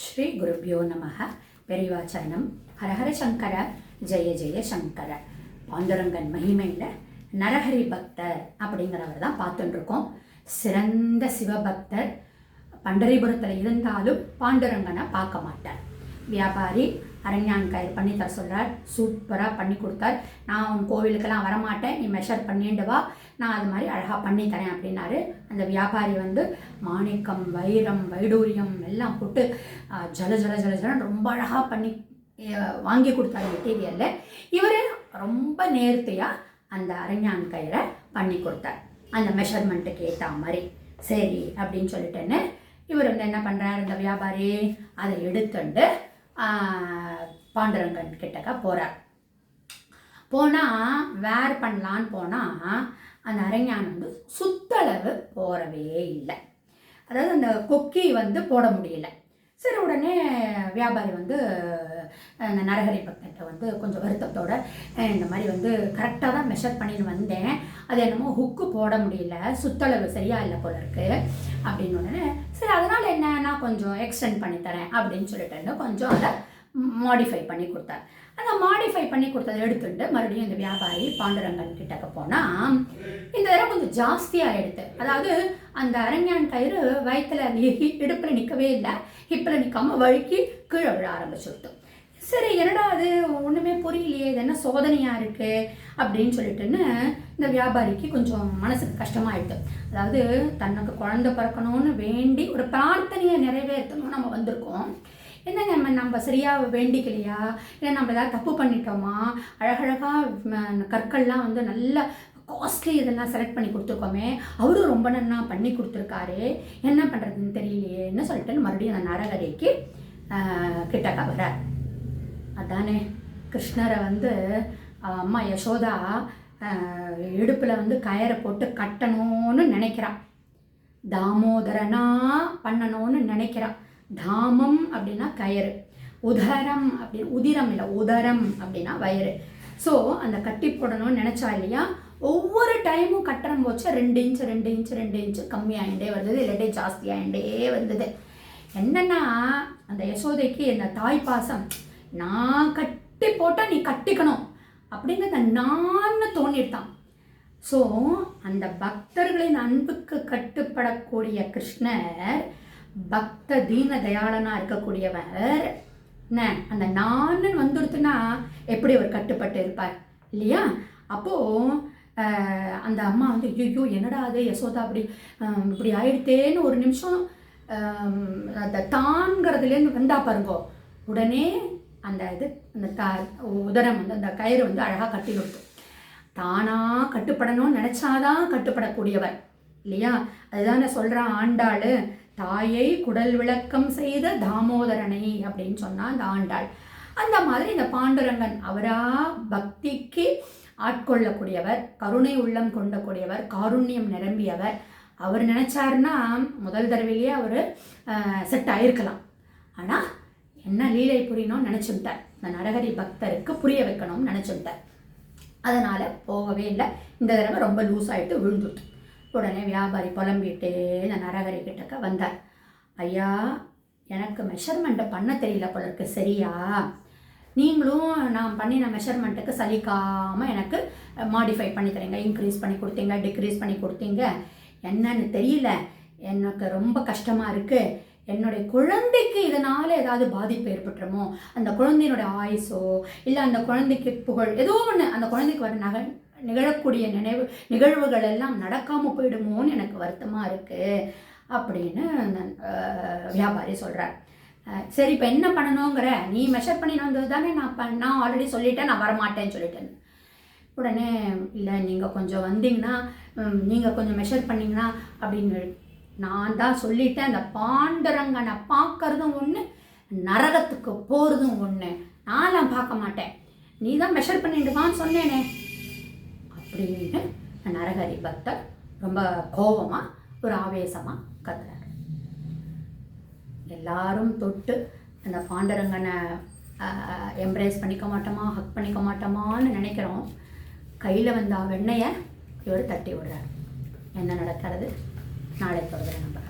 ஸ்ரீ குருப்பியோ நமக பெரிவாச்சரணம் ஹரஹர சங்கர. ஜெய ஜெய சங்கர. பாண்டுரங்கன் மகிமையில் நரஹரி பக்தர் அப்படிங்கிறவர் தான் பார்த்துட்டுருக்கோம். சிறந்த சிவபக்தர். பண்டரிபுரத்தில் இருந்தாலும் பாண்டுரங்கனை பார்க்க மாட்டார். வியாபாரி அரண்யான் கயிறு பண்ணி தர சொல்கிறார் சூப்பராக பண்ணி கொடுத்தார். நான் உன் கோவிலுக்கெல்லாம் வரமாட்டேன். நீ மெஷர் பண்ணிட்டு வா. நான் அது மாதிரி அழகாக பண்ணி தரேன் அப்படின்னாரு அந்த வியாபாரி வந்து மாணிக்கம் வைரம் வைடூரியம் எல்லாம் போட்டு ஜல ஜல ஜல ஜலன்னு ரொம்ப அழகாக பண்ணி வாங்கி கொடுத்தாரு மெட்டீரியலில் இவர் ரொம்ப நேர்த்தியாக அந்த அரண்யான் கயிறை பண்ணி கொடுத்தார். அந்த மெஷர்மெண்ட்டுக்கு ஏற்ற மாதிரி. சரி அப்படின்னு சொல்லிட்டேன்னு இவர் வந்து என்ன பண்ணுறாரு இந்த வியாபாரி அதை எடுத்துட்டு பாண்டுரங்கன் கிட்டக்க போகிறார் போனால் வேர் பண்ணலான்னு போனால் அந்த அரஞ்ஞான் வந்து சுத்தளவு போறவே இல்லை. அதாவது அந்த கொக்கி வந்து போட முடியல. சரி உடனே வியாபாரி வந்து அந்த நரஹரி பக்கத்தை வந்து கொஞ்சம் வருத்தத்தோட இந்த மாதிரி வந்து கரெக்டாக தான் மெஷர் பண்ணிட்டு வந்தேன். அது என்னமோ ஹுக்கு போட முடியல சுத்தளவு சரியாக இல்லை போல இருக்கு அப்படின்னு உடனே சரி அதனால் என்ன? நான் கொஞ்சம் எக்ஸ்டெண்ட் பண்ணி தரேன் அப்படின்னு சொல்லிட்டு கொஞ்சம் அதை மாடிஃபை பண்ணி கொடுத்தார். அந்த மாடிஃபை பண்ணி கொடுத்ததை எடுத்துட்டு மறுபடியும் இந்த வியாபாரி பாண்டுரங்கன் கிட்டக்க போனால் ஜாஸ்தியாக எடுத்து அதாவது அந்த அரங்கான் கயிறு வயிற்றுல இடுப்பில் நிற்கவே இல்லை. ஹிப்பில் நிற்காம வழுக்கி கீழே விழ ஆரம்பிச்சுட்டு சரி என்னடா அது? ஒன்றுமே புரியலையே. இது என்ன சோதனையாக இருக்குது அப்படின்னு சொல்லிட்டுன்னு இந்த வியாபாரிக்கு கொஞ்சம் மனசுக்கு கஷ்டமாயிடுது. அதாவது தனக்கு குழந்தை பிறக்கணும்னு வேண்டி ஒரு பிரார்த்தனையை நிறைவேற்றணும் நம்ம வந்திருக்கோம். என்ன நம்ம நம்ம சரியாக வேண்டிக்கலையா? இல்லை நம்ம ஏதாவது தப்பு பண்ணிட்டோமா? அழகழகாக கற்கள்லாம் வந்து நல்ல காஸ்ட்லி இதெல்லாம் செலக்ட் பண்ணி கொடுத்துருக்கோமே அவரும் ரொம்ப நன்னா பண்ணி கொடுத்துருக்காரு. என்ன பண்ணுறதுன்னு தெரியலையேன்னு சொல்லிட்டு மறுபடியும் அந்த நரகரைக்கு ஆஹ், கிட்டக்க வரார் அதானே கிருஷ்ணரை வந்து அம்மா யசோதா இடுப்பில் வந்து கயரை போட்டு கட்டணும்னு நினைக்கிறான் தாமோதரனா பண்ணணும்னு நினைக்கிறான் தாமம் அப்படின்னா கயறு. உதரம் அப்படின்னு உதிரம் இல்லை உதரம் அப்படின்னா வயிறு. ஸோ அந்த கட்டி போடணும்னு நினச்சா இல்லையா? ஒவ்வொரு டைமும் கட்டணம் போச்சு. ரெண்டு இன்ச்சு ரெண்டு இன்ச்சு ரெண்டு இன்ச்சு கம்மியாகிட்டே வந்தது இல்லாட்டி ஜாஸ்தியாகிட்டே வந்தது. என்னன்னா அந்த யசோதைக்கு இந்த தாய் பாசம் நான் கட்டி போட்டால் நீ கட்டிக்கணும் அப்படின்னு நான் தோணிட்டான் ஸோ அந்த பக்தர்களின் அன்புக்கு கட்டுப்படக்கூடிய கிருஷ்ணர் பக்த தீன தயாளனாக இருக்கக்கூடியவர் என்ன அந்த நான் வந்துடுத்துனா எப்படி அவர் கட்டுப்பட்டு இருப்பார்? இல்லையா? அப்போது அந்த அம்மா வந்து ஐயோ என்னடா அது யசோதா அப்படி இப்படி ஆயிடுத்தேன்னு ஒரு நிமிஷம் அந்த தான்கிறதுலேருந்து வந்தா பாருங்கோ. உடனே அந்த இது அந்த த உதரம் வந்து அந்த கயிறு வந்து அழகாக கட்டி கொடுத்து தானாக கட்டுப்படணும்னு நினச்சாதான் கட்டுப்படக்கூடியவர் இல்லையா? அதுதானே சொல்கிறான் ஆண்டாள் தாயை குடல் விளக்கம் செய்த தாமோதரனை அப்படின்னு சொன்னால் அந்த ஆண்டாள். அந்த மாதிரி இந்த பாண்டுரங்கன் அவராக பக்திக்கு ஆட்கொள்ளக்கூடியவர் கருணை உள்ளம் கொண்டக்கூடியவர் காருண்யம் நிரம்பியவர். அவர் நினைச்சாருன்னா முதல் தடவையிலேயே அவர் செட் ஆயிருக்கலாம். ஆனால் என்ன லீலை புரியணும்னு நினச்சுட்டார். இந்த நரகரி பக்தருக்கு புரிய வைக்கணும்னு நினச்சுட்டார். அதனால் போகவே இல்லை. இந்த தடவை ரொம்ப லூஸ் ஆகிட்டு விழுந்துட்டு உடனே வியாபாரி புலம்பிட்டு இந்த நரகரி கிட்டக்க வந்தார். ஐயா எனக்கு மெஷர்மெண்ட்டை பண்ண தெரியல போல இருக்கு. சரியா? நீங்களும் நான் பண்ணின மெஷர்மெண்ட்டுக்கு சலிக்காமல் எனக்கு மாடிஃபை பண்ணி தரீங்க இன்க்ரீஸ் பண்ணி கொடுத்தீங்க டிக்ரீஸ் பண்ணி கொடுத்தீங்க. என்னன்னு தெரியல. எனக்கு ரொம்ப கஷ்டமாக இருக்குது என்னுடைய குழந்தைக்கு இதனால் ஏதாவது பாதிப்பு ஏற்பட்டுருமோ? அந்த குழந்தையினுடைய ஆயுசோ இல்லை அந்த குழந்தைக்கு புகழ் ஏதோ ஒன்று அந்த குழந்தைக்கு வர நக நிகழக்கூடிய நினைவு நிகழ்வுகள் எல்லாம் நடக்காமல் போயிடுமோன்னு எனக்கு வருத்தமாக இருக்குது அப்படின்னு வியாபாரி சொல்கிறார் சரி இப்போ என்ன பண்ணணுங்கிற? நீ மெஷர் பண்ணிட்டு வந்தது தானே நான் பண் நான் ஆல்ரெடி சொல்லிட்டேன் நான் வரமாட்டேன்னு சொல்லிட்டேன். உடனே இல்லை நீங்கள் கொஞ்சம் வந்தீங்கன்னா நீங்கள் கொஞ்சம் மெஷர் பண்ணிங்கன்னா அப்படின்னு நான் தான் சொல்லிட்டேன். அந்த பாண்டரங்கனை பார்க்கறதும் ஒன்று நரகத்துக்கு போகிறதும் ஒன்று நான்லாம் பார்க்க மாட்டேன். நீ தான் மெஷர் பண்ணிடுவான்னு சொன்னேனே. அப்படின்னு நரகரி பக்தர் ரொம்ப கோபமாக ஒரு ஆவேசமாக கத்துறாரு. எல்லாரும் தொட்டு அந்த பாண்டரங்கனை எம்ப்ரேஸ் பண்ணிக்க மாட்டோமா ஹக் பண்ணிக்க மாட்டோமான்னு நினைக்கிறோம். கையில் வந்த வெண்ணையை இவர் தட்டி விடுறார். என்ன நடக்கிறது? நாளை தொடர்ந்து நம்ம